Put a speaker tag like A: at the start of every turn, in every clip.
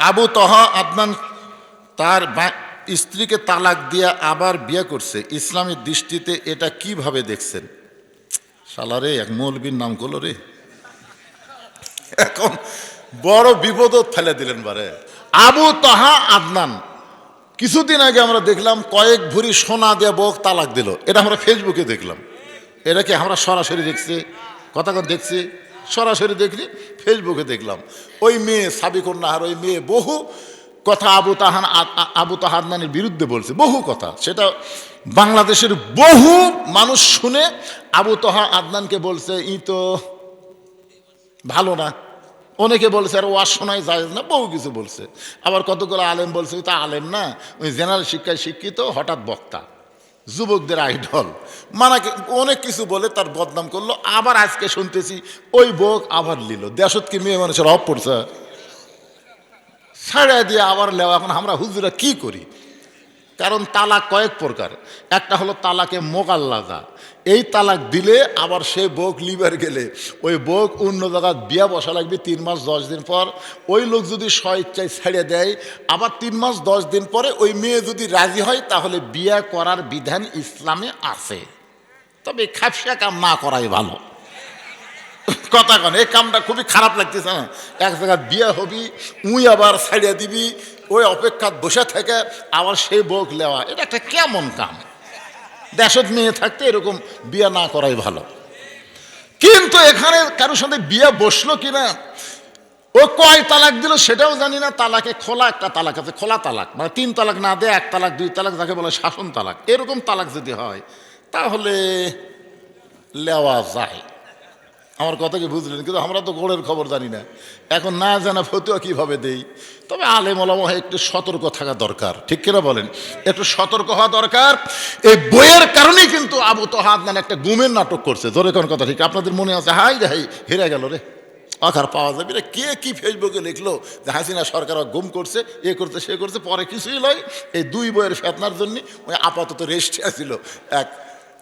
A: আবু তহা আদনান তার স্ত্রীকে তালাক দিয়ে আবার বিয়ে করছে। ইসলামের দৃষ্টিতে এটা কীভাবে দেখছেন? সালারে এক মৌলবীর নাম করল রে। এখন বড় বিপদ ফেলে দিলেন বারে। আবু তাহা আদনান, কিছুদিন আগে আমরা দেখলাম কয়েক ভরি সোনা দিয়ে বক তালাক দিল। এটা আমরা ফেসবুকে দেখলাম। এটা কি আমরা সরাসরি দেখছি? কথা কথা দেখছি? সরাসরি দেখলি ফেসবুকে দেখলাম। ওই মেয়ে সাবিকন্যাহার, ওই মেয়ে বহু কথা আবু তাহান, আবু তাহান্নানের বিরুদ্ধে বলছে, বহু কথা। সেটা বাংলাদেশের বহু মানুষ শুনে আবু তাহা আদনানকে বলছে, ই তো ভালো না। অনেকে বলছে, আর ওয়াজ শোনাই যায় না। বহু কিছু বলছে। আবার কতগুলো আলেম বলছে তা আলেম না। ওই জেনারেল শিক্ষায় শিক্ষিত হঠাৎ বক্তা। যুবকদের আইডল। মানা অনেক কিছু বলে, তার বদনাম করল। আবার আজকে শুনতেছি, ওই বোক আবার নিল। দেশত কি মেয়ে মানুষের অপ পড়ছে? ছাড়া দিয়ে আবার লেওয়া। এখন আমরা হুজুরা কি করি? কারণ তালাক কয়েক প্রকার। একটা হলো তালাকে মোকাল্লাদা। এই তালাক দিলে আবার সে বোক লিবার গেলে। ওই বোক অন্য জায়গায় বিয়া বসা লাগবে তিন মাস, দশ দিন পর। ওই লোক যদি স্ব ইচ্ছায় ছেড়ে দেয়, আবার তিন মাস, দশ দিন পরে ওই মেয়ে যদি রাজি হয়, তাহলে বিয়া করার বিধান ইসলামে আছে। তবে খাপসা কাম না করাই ভালো। কথা কন, এই কামটা খুবই খারাপ লাগতেছে না এক জায়গায় বিয়ে হবি, উই আবার ছাড়িয়ে দিবি, ওই অপেক্ষা বসে থেকে, আবার সেই বোক লেওয়া। এটা একটা কেমন কাম? দেশত মেয়ে থাকতে এরকম বিয়া না করাই ভালো। কিন্তু এখানে কারোর সাথে বিয়ে বসল কিনা, ও কয় তালাক দিল সেটাও জানি না, তালাকে খোলা একটা তালাক আছে, খোলা তালাক মানে তিন তালাক না দেয়, এক তালাক, দুই তালাক, যাকে বলে শাসন তালাক, এরকম তালাক যদি হয়, তাহলে লেওয়া যায়। আমার কথা কি বুঝলেন? কিন্তু আমরা তো গোড়ের খবর জানি না। এখন না জানা ফতুয়া কীভাবে দেই? তবে আলেম ওলামা একটু সতর্ক থাকা দরকার। ঠিক কিনা বলেন? একটু সতর্ক হওয়া দরকার। এই বইয়ের কারণেই কিন্তু আবু তোহাদ মানে একটা গুমের নাটক করছে। জোরে কোন কথা ঠিক? আপনাদের মনে আছে, হাই রে, হাই, হেরে গেল রে। আখার পাওয়া যাবে রে। কে কি ফেসবুকে লিখলো যে হাসিনা সরকার গুম করছে, এ করছে, সে করছে, পরে কিছুই নয়। এই দুই বইয়ের ফেতনার জন্য ওই আপাতত রেস্টে আছিল এক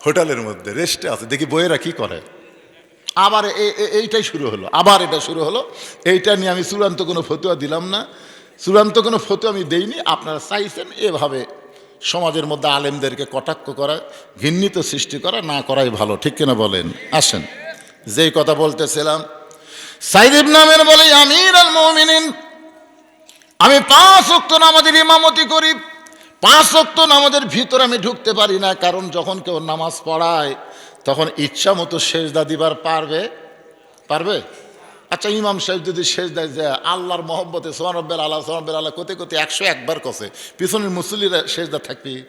A: হোটেলের মধ্যে। রেস্টে আছে। দেখি বইয়েরা কি করে? আবার এইটাই শুরু হলো। আবার এটা শুরু হলো। এইটা নিয়ে আমি চূড়ান্ত কোনো ফতুয়া দিলাম না। চূড়ান্ত কোনো ফতুয়া আমি দেইনি। আপনারা চাইছেন এভাবে সমাজের মধ্যে আলেমদেরকে কটাক্ষ করা ঘৃণিত সৃষ্টি করা, না করাই ভালো। ঠিক কিনা বলেন? আসেন। যেই কথা বলতেছিলাম সাইদিব নামের বলে, আমির আল মমিনিন, আমি পাঁচ অক্ত নামাজের ইমামতি করি। পাঁচ অক্ত নামাজের ভিতরে আমি ঢুকতে পারি না, কারণ যখন কেউ নামাজ পড়ায় তখন ইচ্ছা মতো সেজদা দিবার পারবে? পারবে? আচ্ছা ইমাম সাহেব যদি সেজদায় যায় আল্লাহর মহব্বতে সোহানব্বের আল্লাহ সোহানব্বের আল্লাহ কোতে কোতে একশো একবার কষে পিছনের মুসল্লিরা সেজদা থাকবি?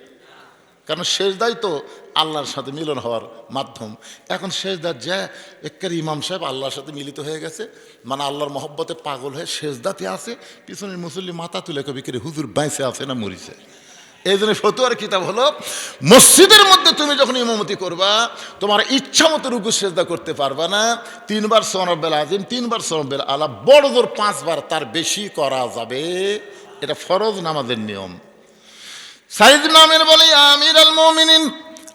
A: কারণ শেষদাই তো আল্লাহর সাথে মিলন হওয়ার মাধ্যম। এখন শেষদার যা একের ইমাম সাহেব আল্লাহর সাথে মিলিত হয়ে গেছে মানে আল্লাহর মহব্বতে পাগল হয়ে শেষদাতে আছে, পিছনের মুসল্লি মাথা তুলে কবি হুজুর বাইসে আছে না মরিছে? এই জন্য ফতুয়ার কিতাব হলো, মসজিদের মধ্যে তুমি যখন ইমামতি করবা, তোমার ইচ্ছা মতো রুকু, সেজদা করতে পারবা না। তিনবার সনবেল আজিম তিনবার সনবেল আলা, বড় জোর পাঁচবার তার বেশি করা যাবে। এটা ফরজ নামাজের নিয়ম। সাইদ নামের বলে আমির আল মমিনিন,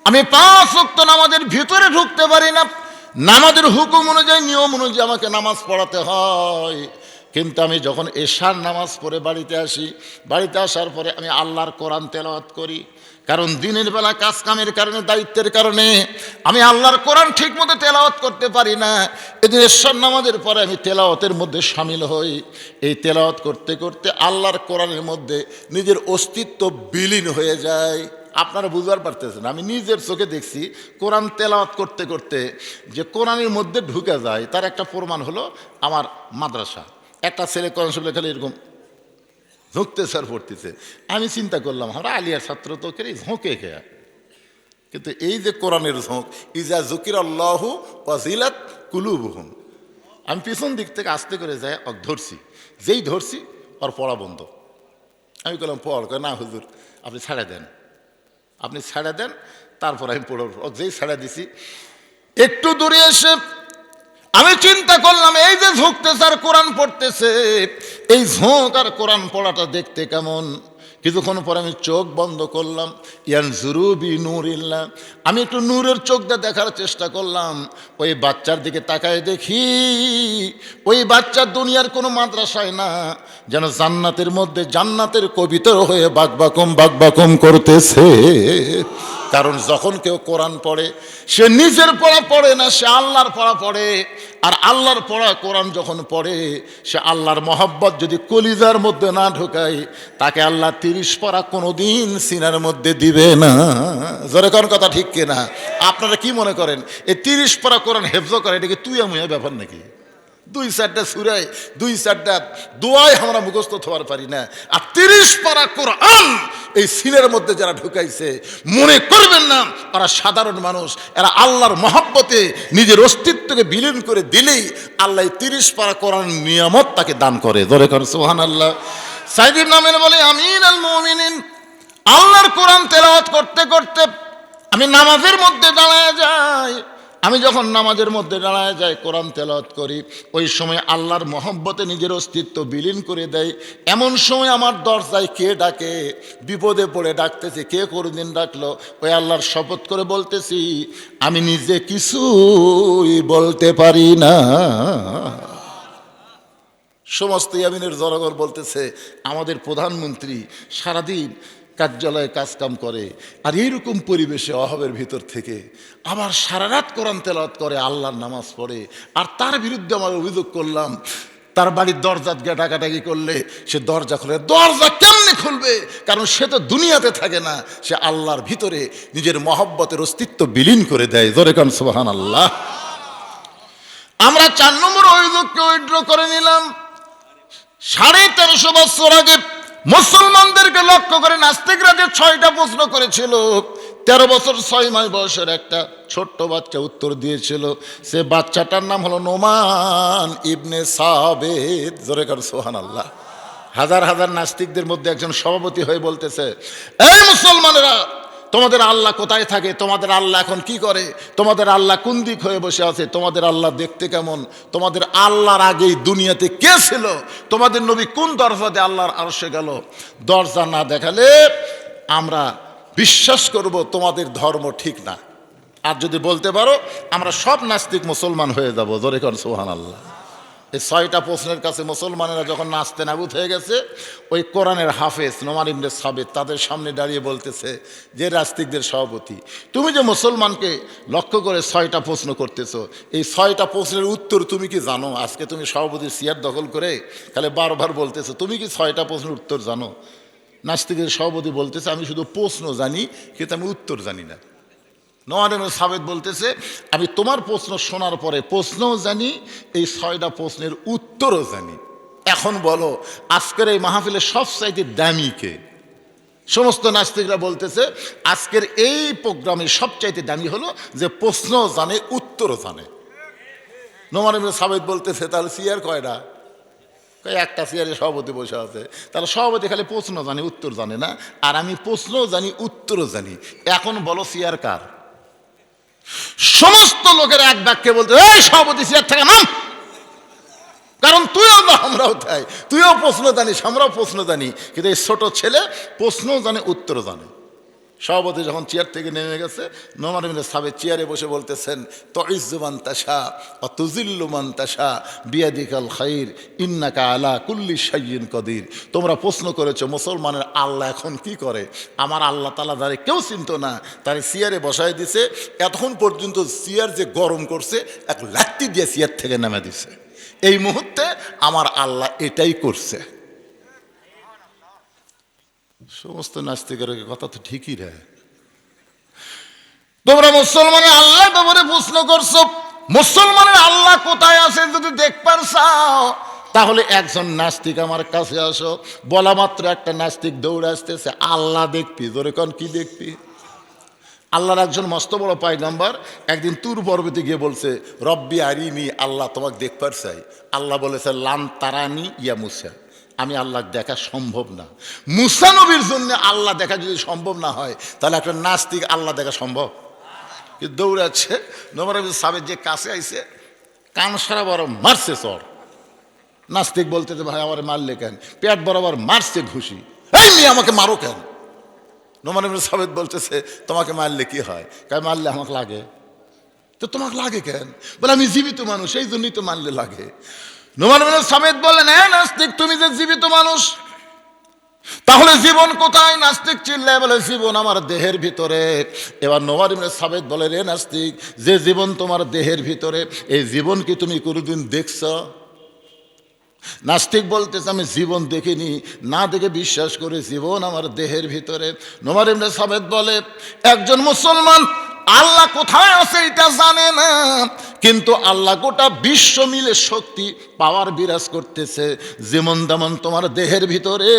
A: আমি পাঁচ ওয়াক্ত নামাজের ভিতরে ঢুকতে পারি না। নামাজের হুকুম অনুযায়ী, নিয়ম অনুযায়ী আমাকে নামাজ পড়াতে হয়। কিন্তু আমি যখন এশার নামাজ পড়ে বাড়িতে আসি, বাড়িতে আসার পরে আমি আল্লাহর কোরআন তেলাওয়াত করি। কারণ দিনের বেলা কাজ কামের কারণে, দায়িত্বের কারণে আমি আল্লাহর কোরআন ঠিক মতো তেলাওয়াত করতে পারি না। এদিন ঈশ্বর নামাজের পরে আমি তেলাওয়াতের মধ্যে সামিল হই। এই তেলাওয়াত করতে করতে আল্লাহর কোরআনের মধ্যে নিজের অস্তিত্ব বিলীন হয়ে যায়। আপনারা বুঝবার পারতেছেন, আমি নিজের চোখে দেখছি কোরআন তেলাওয়াত করতে করতে যে কোরআনের মধ্যে ঢুকে যায়, তার একটা প্রমাণ হলো আমার মাদ্রাসা। একটা ছেলে কোরআন শরীফ লেখালে এরকম ঝুঁকতে স্যার পড়তেছে। আমি চিন্তা করলাম আমরা আলিয়ার ছাত্র তো কেরে ঝোঁকে খেয়া। কিন্তু এই যে কোরআনের ঝোঁক, ইজা জুকির আল্লাহ ওয়াজিলাত কুলুবহুম। আমি পিছন দিক থেকে আস্তে করে যাই, অক ধরছি। যেই ধরছি, ওর পড়া বন্ধ। আমি বললাম পড় না, হুজুর, আপনি ছাড়া দেন। আপনি ছাড়া দেন, তারপর আমি পড়ব। ও যেই ছাড়া দিছি, একটু দূরে এসে আমি চিন্তা করলাম, এই যে ঝুঁকতেছে আর কোরআন পড়তেছে, এই ঝোঁক আর কোরআন পড়াটা দেখতে কেমন? কিছুক্ষণ পরে আমি চোখ বন্ধ করলাম ইয়ান জুরুবি নূর ইল্লা আমি একটু নূরের চোখ দিয়ে দেখার চেষ্টা করলাম, ওই বাচ্চার দিকে তাকায় দেখি, ওই বাচ্চা দুনিয়ার কোনো মাদ্রাসায় না, যেন জান্নাতের মধ্যে জান্নাতের কবিতর হয়ে বাকবাকম বাকবাকম করতেছে। কারণ যখন কেউ কোরআন পড়ে, সে নিজের পড়া পড়ে না, সে আল্লাহর পড়া পড়ে। আর আল্লাহর পড়া কোরআন যখন পড়ে, সে আল্লাহর মহব্বত যদি কলিজার মধ্যে না ঢোকায়, তাকে আল্লাহ তিরিশ পড়া কোনোদিন সিনার মধ্যে দিবে না। জোরে কোন কথা ঠিক কিনা? আপনারা কি মনে করেন? এই তিরিশ পড়া কোরআন হেফজ করে, এটা কি তুই আমি ব্যাপার নাকি? দুই চারটা সুরাই দুই চারটা দোয়াই আমরা মুখস্থ থবার পারি না। আর তিরিশ পারা কোরআন এই সিনের মধ্যে যারা ঢুকাইছে, মনে করবেন না তারা সাধারণ মানুষ। এরা আল্লাহর মহব্বতে নিজের অস্তিত্বকে বিলীন করে দিলেই আল্লাহ তিরিশ পারা কোরআন নিয়ামত তাকে দান করে। ধরে করে সোহান আল্লাহ সাইদির নামের বলে, আমিন আল মমিনিন। আল্লাহর কোরআন তেলাওয়াত করতে করতে আমি নামাজের মধ্যে দাঁড়ায় যাই। আমি যখন নামাজের মধ্যে দাঁড়ায় যাই, কোরআন তেলাওয়াত করি, ওই সময় আল্লাহর মহব্বতে নিজের অস্তিত্ব বিলীন করে দেয় এমন সময় আমার দরজায় কে ডাকে? বিপদে পড়ে ডাকতেছে, কে কোনোদিন ডাকলো? ওই আল্লাহর শপথ করে বলতেছি, আমি নিজে কিছুই বলতে পারি না। সমস্ত ইয়ামিনের জনগণ বলতেছে, আমাদের প্রধানমন্ত্রী সারাদিন কার্যালয়ে কাজকাম করে আর এইরকম পরিবেশে অভাবের ভিতর থেকে আবার সারা রাত কোরআন তেলাওয়াত করে, আল্লাহর নামাজ পড়ে। আর তার বিরুদ্ধে আমার অভিযোগ করলাম, তার বাড়ির দরজা গিয়ে ডাকাডাকি করলে সে দরজা খুলে, দরজা কেমনে খুলবে? কারণ সে তো দুনিয়াতে থাকে না, সে আল্লাহর ভিতরে নিজের মহব্বতের অস্তিত্ব বিলীন করে দেয়। জোরে কান সুবাহান আল্লাহ আমরা চার নম্বর অভিযোগকে উইড্র করে নিলাম। সাড়ে তেরোশো বছর আগে মুসলমানদেরকে লক্ষ্য করে নাস্তিকরা যে ছয়টা প্রশ্ন করেছিল। তেরো বছর ছয় মাস বয়সের একটা ছোট্ট বাচ্চা উত্তর দিয়েছিল, সে বাচ্চাটার নাম হলো নোমান ইবনে সাবেদ। জোরে সোহান আল্লাহ হাজার হাজার নাস্তিকদের মধ্যে একজন সভাপতি হয়ে বলতেছে, এই মুসলমানেরা তোমাদের আল্লাহ কোথায় থাকে? তোমাদের আল্লাহ এখন কি করে? তোমাদের আল্লাহ কোন দিক হয়ে বসে আছে? তোমাদের আল্লাহ দেখতে কেমন? তোমাদের আল্লাহর আগেই দুনিয়াতে কে ছিল? তোমাদের নবী কোন দরজাতে আল্লাহর আরশে গেল? দরজা না দেখালে আমরা বিশ্বাস করব তোমাদের ধর্ম ঠিক না। আর যদি বলতে পারো, আমরা সব নাস্তিক মুসলমান হয়ে যাব। জোরে কর সোহান আল্লাহ এই ছয়টা প্রশ্নের কাছে মুসলমানেরা যখন নাচতে নাবুত হয়ে গেছে, ওই কোরআনের হাফেজ নোমান ইবনে সাবেদ তাদের সামনে দাঁড়িয়ে বলতেছে যে রাস্তিকদের সভাপতি, তুমি যে মুসলমানকে লক্ষ্য করে ছয়টা প্রশ্ন করতেছো, এই ছয়টা প্রশ্নের উত্তর তুমি কি জানো? আজকে তুমি সভাপতির চেয়ার দখল করে তাহলে বারবার বলতেছো, তুমি কি ছয়টা প্রশ্নের উত্তর জানো? নাস্তিকের সভাপতি বলতেছে, আমি শুধু প্রশ্ন জানি, কিন্তু আমি উত্তর জানি না। নোয়ারেন সাবেদ বলতেছে, আমি তোমার প্রশ্ন শোনার পরে প্রশ্নও জানি, এই ছয়টা প্রশ্নের উত্তরও জানি। এখন বলো, আজকের এই মাহফিলের সবচাইতে দামি কে? সমস্ত নাস্তিকরা বলতেছে, আজকের এই প্রোগ্রামে সবচাইতে দামি হলো যে প্রশ্নও জানে, উত্তরও জানে। নোমান সাবেদ বলতেছে, তাহলে সিয়ার কয়টা? কয়, একটা চেয়ারে সভাপতি বসে আছে। তাহলে সভাপতি খালি প্রশ্ন জানে, উত্তর জানে না। আর আমি প্রশ্নও জানি, উত্তরও জানি। এখন বলো চেয়ার কার? সমস্ত লোকের এক বাক্যে বলতে, এই সভাপতি চেয়ার থেকে, নাম! কারণ তুইও না আমরাও তাই। তুইও প্রশ্ন জানিস, আমরাও প্রশ্ন জানি। কিন্তু এই ছোট ছেলে প্রশ্ন জানে উত্তর জানে। সভাপতি যখন চেয়ার থেকে নেমে গেছে নোমান মিলে সাবেক চেয়ারে বসে বলতেছেন তইজুমান তাসা অতুজিল্লুমান তাসা বিয়াদিকাল খাইর, ইন্নাকা আলা কুল্লি সাইয়িন কদির। তোমরা প্রশ্ন করেছ, মুসলমানের আল্লাহ এখন কি করে? আমার আল্লাহ তালা দ্বারে কেউ চিনত না। তারে চেয়ারে বসায় দিছে, এতক্ষণ পর্যন্ত চেয়ার যে গরম করছে, এক লাত্তি দিয়ে চেয়ার থেকে নেমে দিছে। এই মুহূর্তে আমার আল্লাহ এটাই করছে। সমস্ত নাস্তিকের কথা তো ঠিকই রে। তোমরা মুসলমানের আল্লাহ ব্যাপারে প্রশ্ন করছ, মুসলমানের আল্লাহ কোথায় আছে যদি দেখবার চাও, তাহলে একজন নাস্তিক আমার কাছে আসো, বলা মাত্র একটা নাস্তিক দৌড়ে আসতেছে, আল্লাহ দেখবি তোরে কন কি দেখবি? আল্লাহর একজন মস্ত বড় পায়গাম্বার একদিন তুর পর্বতে গিয়ে বলছে, রব্বি আরিনি আল্লাহ তোমাকে দেখবার চাই। আল্লাহ বলেছে, লান তারানি ইয়া মুসা। আমি আল্লাহ দেখা সম্ভব না। মুসা নবীর জন্য আল্লাহ দেখা যদি সম্ভব না হয়, তাহলে একটা নাস্তিক আল্লাহ দেখা সম্ভব? দৌড়াচ্ছে? নমর সাবের যে কাছে আইছে, কান সারা বড় মারছে চর। নাস্তিক বলতে যে, ভাই, আমার মারলে কেন? পেট বরাবর মারছে ঘুষি। এই মেয়ে আমাকে মারো কেন? নোমান সাবেদ বলতেছে, তোমাকে মারলে কি হয়? কাই মারলে আমাকে লাগে। তো তোমাকে লাগে কেন? বলে, আমি জীবিত মানুষ, এই জন্যই তো মারলে লাগে। নোমান সাবেদ বললেন হ্যাঁ নাস্তিক, তুমি যে জীবিত মানুষ, তাহলে জীবন কোথায়? নাস্তিক চিল্লায় বলে, জীবন আমার দেহের ভিতরে। এবার নোমার ইবনে সাবেদ বলে রে নাস্তিক, যে জীবন তোমার দেহের ভিতরে, এই জীবন কি তুমি কোনোদিন দেখছ? নাস্তিক বলতেছে, আমি জীবন দেখিনি, না দেখে বিশ্বাস করে, জীবন আমার দেহের ভিতরে। নোমার ইবনে সাবেদ বলে, একজন মুসলমান আল্লাহ কোথায় আছে এটা জানে না। কিন্তু আল্লাহ গোটা বিশ্ব মিলে শক্তি পাওয়ার বিরাজ করতেছে। যেমন তেমন তোমার দেহের ভিতরে,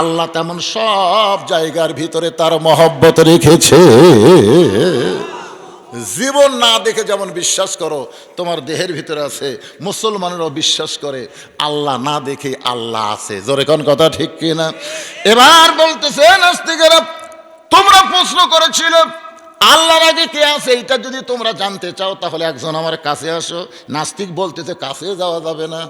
A: আল্লাহ তেমন সব জায়গার ভিতরে তার মহব্বত রেখেছে। জীবন না দেখে যেমন বিশ্বাস করো, তোমার দেহের ভিতরে আছে, মুসলমানেরাও বিশ্বাস করে, আল্লাহ না দেখে আল্লাহ আছে। জোরে কোন কথা ঠিক কিনা? এবার বলতেছে নাস্তিকেরা, তোমরা প্রশ্ন করেছিল আল্লাহর আগে কে আছে এটা যদি তোমরা জানতে চাও, তাহলে একজন আমার কাছে আসো। নাস্তিক বলতেছে, কাছে যাওয়া যাবে না।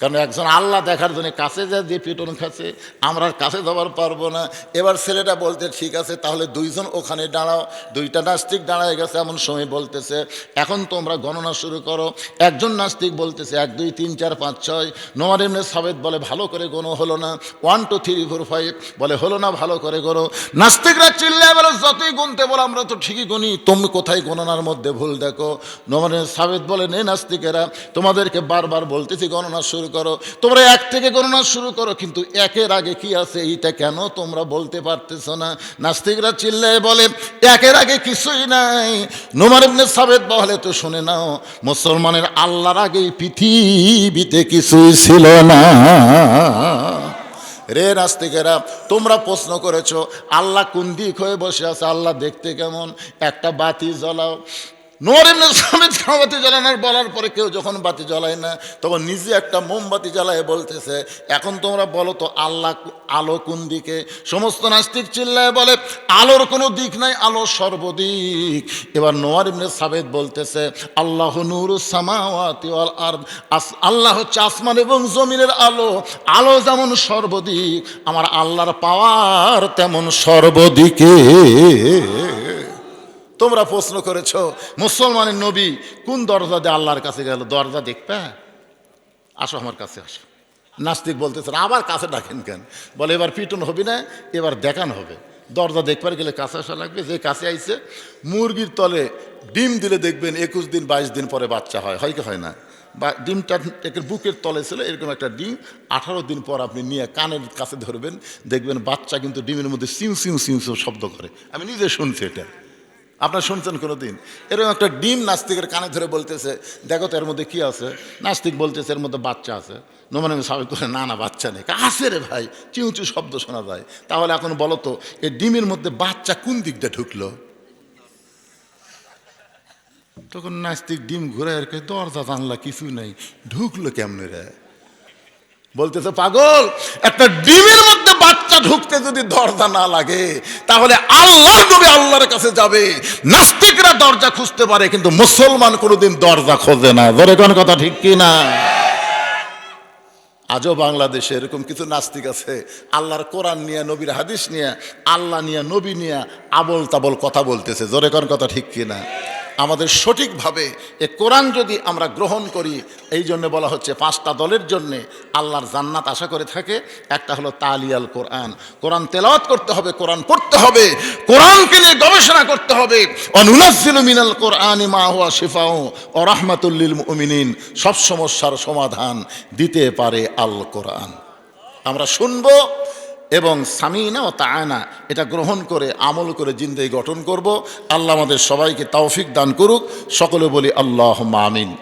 A: কারণ একজন আল্লাহ দেখার জন্য কাছে যা দিয়ে পিটন খাচ্ছে, আমরা কাছে যাওয়ার পারব না। এবার ছেলেটা বলতে, ঠিক আছে, তাহলে দুইজন ওখানে দাঁড়াও। দুইটা নাস্তিক দাঁড়ায় গেছে, এমন সময় বলতেছে, এখন তোমরা গণনা শুরু করো। একজন নাস্তিক বলতেছে, এক, দুই, তিন, চার, পাঁচ, ছয়। নোয়ার এমনি সাবেদ বলে, ভালো করে গণো, হলো না। One two three four five বলে, হলো না, ভালো করে গণো। নাস্তিকরা চিল্লায় বলে, যতই গুনতে বলো, আমরা তো ঠিকই গুনি। তুমি কোথায় গণনার মধ্যে ভুল দেখো? নোমার সাবেদ বলে, নে নাস্তিকেরা, তোমাদেরকে বারবার বলতেছি, গণনা শুরু করো। তোমরা এক থেকে গণনা শুরু করো, কিন্তু একের আগে কি আছে এইটা কেন তোমরা বলতে পারতেছো না? নাস্তিকরা চিল্লায় বলে, একের আগে কিছুই নাই। নোমার ইবনে সাবেদ বলে, তো শুনে নাও, মুসলমানের আল্লাহর আগে পৃথিবীতে কিছুই ছিল না। রে নাস্তিকেরা, তোমরা প্রশ্ন করেছ, আল্লাহ কোন দিক হয়ে বসে আছে? আল্লাহ দেখতে কেমন? একটা বাতি জ্বলাও। নোয়ার এমনি সমেত বাতি জ্বালানোর বলার পরে কেউ যখন বাতি জ্বলায় না, তখন নিজে একটা মোমবাতি জ্বালায় বলতেছে, এখন তোমরা বলো তো, আল্লাহ আলো কোন দিকে? সমস্ত নাস্তিক চিল্লায় বলে, আলোর কোনো দিক নাই, আলো সর্বদিক। এবার নোয়ার ইবনে সাবেদ বলতেছে, আল্লাহ নূর সামাওয়াতি ওয়াল আল্লাহ হচ্ছে আসমান এবং জমিনের আলো আলো যেমন সর্বদিক, আমার আল্লাহর পাওয়ার তেমন সর্বদিকে। তোমরা প্রশ্ন করেছ, মুসলমানের নবী কোন দরজা দিয়ে আল্লাহর কাছে গেল? দরজা দেখবে? আসো আমার কাছে আসো। নাস্তিক বলতেছেন আবার কাছে ডাকেন কেন? বলে, এবার পিটন হবে না, এবার দেখান হবে। দরজা দেখবার গেলে কাছে আসা লাগবে, যে কাছে আইছে, মুরগির তলে ডিম দিলে দেখবেন একুশ দিন, বাইশ দিন পরে বাচ্চা হয়। হয় কি হয় না? বা ডিমটা একের বুকের তলে ছিল, এরকম একটা ডিম, আঠারো দিন পর আপনি নিয়ে কানের কাছে ধরবেন, দেখবেন বাচ্চা কিন্তু ডিমের মধ্যে সিউ সিউ সিউ শব্দ করে। আমি নিজে শুনছি এটা। আপনার শুনছেন কোনো দিন এরকম একটা ডিম নাস্তিকের কানে ধরে বলতেছে, দেখো তো এর মধ্যে কী আছে? নাস্তিক বলতেছে, এর মধ্যে বাচ্চা আছে। নোমান সাবেক করে না না, বাচ্চা নেই। আছে রে ভাই। চিউচু শব্দ শোনা যায়। তাহলে এখন বলো তো এই ডিমের মধ্যে বাচ্চা কোন দিকটা ঢুকলো? তখন নাস্তিক ডিম ঘুরে আর দরজা, জানলা কিছু নেই। ঢুকলো কেমনে রে? বলতেছে, পাগল, একটা ডিমের মধ্যে বাচ্চা ঢুকতে যদি দরজা না লাগে, তাহলে আল্লাহ নবী আল্লাহর কাছে যাবে। নাস্তিকরা দরজা খুঁজতে পারে, কিন্তু মুসলমান কোনোদিন দরজা খোঁজে না। ধরে কোন কথা ঠিক কি না? আজও বাংলাদেশে এরকম কিছু নাস্তিক আছে, আল্লাহর কোরআন নিয়ে, নবীর হাদিস নিয়ে, আল্লাহ নিয়ে, নবী নিয়ে আবল তাবল কথা বলতেছে। জোরে কোন কথা ঠিক কিনা আমাদের সঠিকভাবে এ কোরআন যদি আমরা গ্রহণ করি, এই জন্য বলা হচ্ছে পাঁচটা দলের জন্যে আল্লাহর জান্নাত আশা করে থাকে। একটা হলো তালিয়াল কোরআন। কোরআন তেলাওয়াত করতে হবে, কোরআন পড়তে হবে, কোরআনকে নিয়ে গবেষণা করতে হবে। অনুনাজিল মিনাল কোরআন মা শিফাও ও রহমাতুল্লিল মুমিনিন। সব সমস্যার সমাধান দিতে পারে আল কোরআন। আমরা শুনব এবং সামিনা ও তায়না এটা গ্রহণ করে, আমল করে জিন্দেই গঠন করব। আল্লাহ আমাদের সবাইকে তাওফিক দান করুক। সকলে বলি আল্লাহ আমিন।